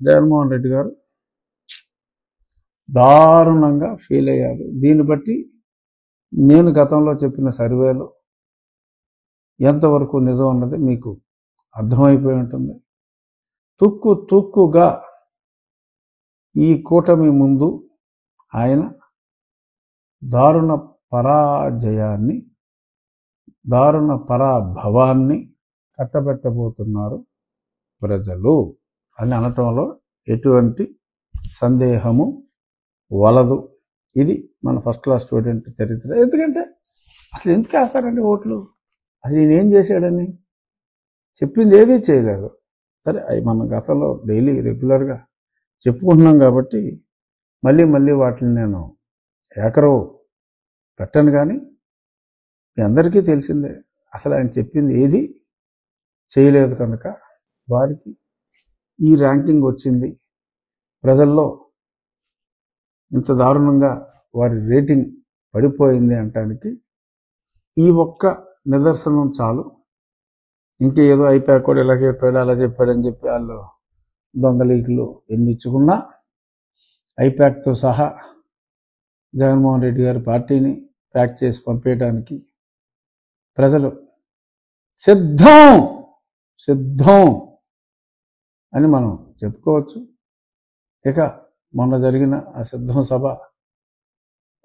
జగన్మోహన్ రెడ్డి గారు దారుణంగా ఫీల్ అయ్యారు. దీన్ని బట్టి నేను గతంలో చెప్పిన సర్వేలో ఎంతవరకు నిజం అన్నది మీకు అర్థమైపోయి ఉంటుంది. తుక్కు తుక్కుగా ఈ కూటమి ముందు ఆయన దారుణ పరాజయాన్ని దారుణ పరాభవాన్ని కట్టబెట్టబోతున్నారు ప్రజలు. అని అనటంలో ఎటువంటి సందేహము వలదు. ఇది మన ఫస్ట్ క్లాస్ స్టూడెంట్ చరిత్ర. ఎందుకంటే అసలు ఎందుకు వేస్తారండి ఓట్లు? అసలు నేనేం చేశాడని? చెప్పింది ఏదీ చేయలేదు. సరే అవి మన గతంలో డైలీ రెగ్యులర్గా చెప్పుకుంటున్నాం కాబట్టి మళ్ళీ మళ్ళీ వాటిని నేను ఏకరవు పెట్టను కానీ మీ అందరికీ తెలిసిందే. అసలు ఆయన చెప్పింది ఏది చేయలేదు కనుక వారికి ఈ ర్యాంకింగ్ వచ్చింది. ప్రజల్లో ఇంత దారుణంగా వారి రేటింగ్ పడిపోయింది అంటానికి ఈ ఒక్క నిదర్శనం చాలు. ఇంకేదో అయిపోయా కూడా ఇలా చెప్పాడు అలా చెప్పాడని చెప్పి వాళ్ళు దొంగలీకులు ఎన్ని ఇచ్చుకున్నా ఐప్యాక్తో సహా జగన్మోహన్ రెడ్డి గారి పార్టీని ప్యాక్ చేసి పంపేయడానికి ప్రజలు సిద్ధం సిద్ధం. అని మనం చెప్పుకోవచ్చు. ఇక మొన్న జరిగిన ఆ సిద్ధం సభ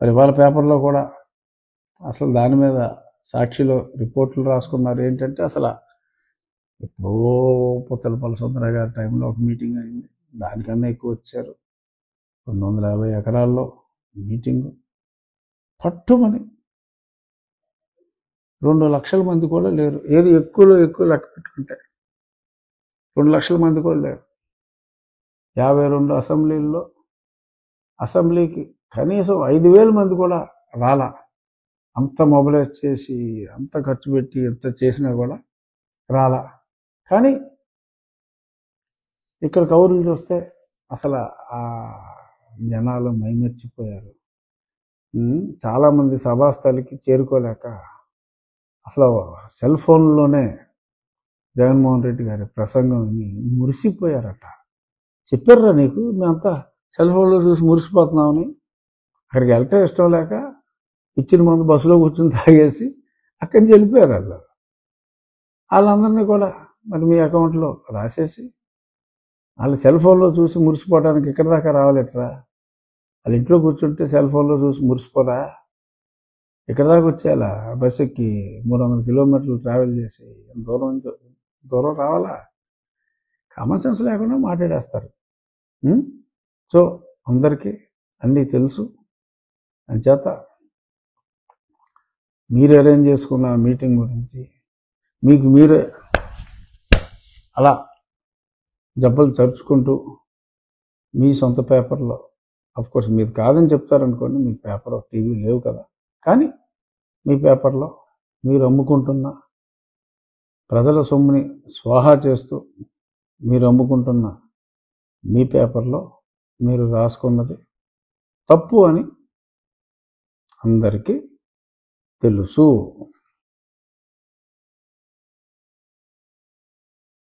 మరి వాళ్ళ పేపర్లో కూడా అసలు దాని మీద సాక్షిలో రిపోర్ట్లు రాసుకున్నారు. ఏంటంటే అసలు ఎప్పుడో పుత్తలపల్లి సుందర గారి టైంలో ఒక మీటింగ్ అయింది. దానికన్నా ఎక్కువ వచ్చారు. రెండు వందల యాభై ఎకరాల్లో మీటింగు. పట్టుమని రెండు లక్షల మంది కూడా లేరు. ఏది ఎక్కువలో ఎక్కువ లెక్క పెట్టుకుంటే రెండు లక్షల మంది కూడా లేరు. యాభై రెండు అసెంబ్లీల్లో అసెంబ్లీకి కనీసం ఐదు వేల మంది కూడా రాలా. అంత మొబిలైజ్ చేసి అంత ఖర్చు పెట్టి ఎంత చేసినా కూడా రాలా. కానీ ఇక్కడ కౌరులు చూస్తే అసలు ఆ జనాలు మైమర్చిపోయారు. చాలామంది సభాస్థలికి చేరుకోలేక అసలు సెల్ ఫోన్లోనే జగన్మోహన్ రెడ్డి గారి ప్రసంగం విని మురిసిపోయారట. చెప్పారా నీకు మేమంతా సెల్ ఫోన్లో చూసి మురిసిపోతున్నామని. అక్కడికి వెళ్ళటం ఇష్టం లేక ఇచ్చిన మందు బస్సులో కూర్చొని తాగేసి అక్కడి నుంచి వెళ్ళిపోయారు వాళ్ళు. వాళ్ళందరినీ కూడా మరి మీ అకౌంట్లో రాసేసి వాళ్ళు సెల్ ఫోన్లో చూసి మురిసిపోవడానికి ఇక్కడ దాకా రావాలిట్రా? వాళ్ళ ఇంట్లో కూర్చుంటే సెల్ ఫోన్లో చూసి మురిసిపోరా? ఇక్కడ దాకా వచ్చేలా బస్ ఎక్కి మూడు వందల కిలోమీటర్లు ట్రావెల్ చేసి ఎంత దూరం నుంచి- దూరం రావాలా కామన్ సెన్స్ లేకుండా మాట్లాడేస్తారు. Hmm? సో అందరికీ అన్నీ తెలుసు. అంచేత మీరు అరేంజ్ చేసుకున్న మీటింగ్ గురించి మీకు మీరే అలా దెబ్బలు తరుచుకుంటూ మీ సొంత పేపర్లో కోర్స్ మీరు కాదని చెప్తారనుకోండి మీ పేపర్ టీవీ లేవు కదా. కానీ మీ పేపర్లో మీరు అమ్ముకుంటున్న ప్రజల సొమ్ముని స్వాహా చేస్తూ మీరు అమ్ముకుంటున్న మీ పేపర్లో మీరు రాసుకున్నది తప్పు అని అందరికీ తెలుసు.